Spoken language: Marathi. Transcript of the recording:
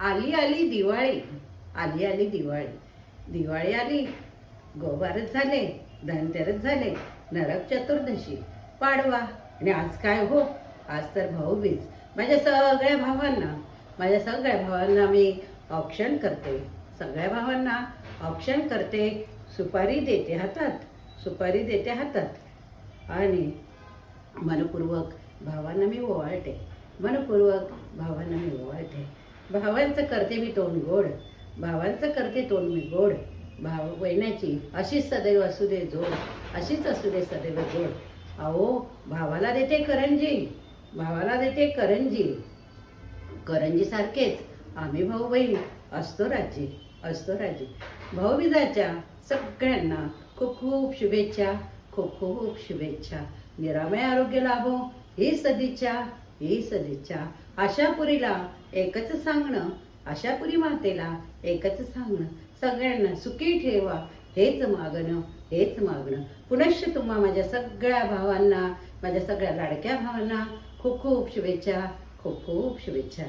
आली आली दिवाळी. आली आली दिवाळी. दिवाळी आली गोबारच झाले धनतेरस झाले नरक चतुर्दशी पाडवा. आणि आज काय हो? आज तर भाऊबीज माझ्या सगळ्या भावांना माझ्या सगळ्या भावांना मी ऑप्शन करते. सगळ्या भावांना ऑप्शन करते. सुपारी देते हातात सुपारी देते हातात. आणि मनपूर्वक भावांना मी ओवाळते. मनपूर्वक भावांना मी ओवाळते. भावांचं करते मी तोंड गोड भावांचं करते तोंड मी गोड. भाव बहिणाची अशीच सदैव असू दे जोड अशीच असू दे सदैव जोड. अहो भावाला देते करंजी भावाला देते करंजी. करंजीसारखेच आम्ही भाऊ बहीण असतो राजी असतो राजी. भाऊबीजाच्या सगळ्यांना खूप खूप शुभेच्छा खूप खूप शुभेच्छा. निरामय आरोग्य लाभो ही सदिच्छा. ही सदिच्छा. आशापुरीला एकच सांगणं आशापुरी मातेला एकच सांगणं. सगळ्यांना सुखी ठेवा हेच मागणं हेच मागणं. पुनश्च तुम्हा माझ्या सगळ्या भावांना माझ्या सगळ्या लाडक्या भावांना खूप खूप शुभेच्छा खूप खूप शुभेच्छा.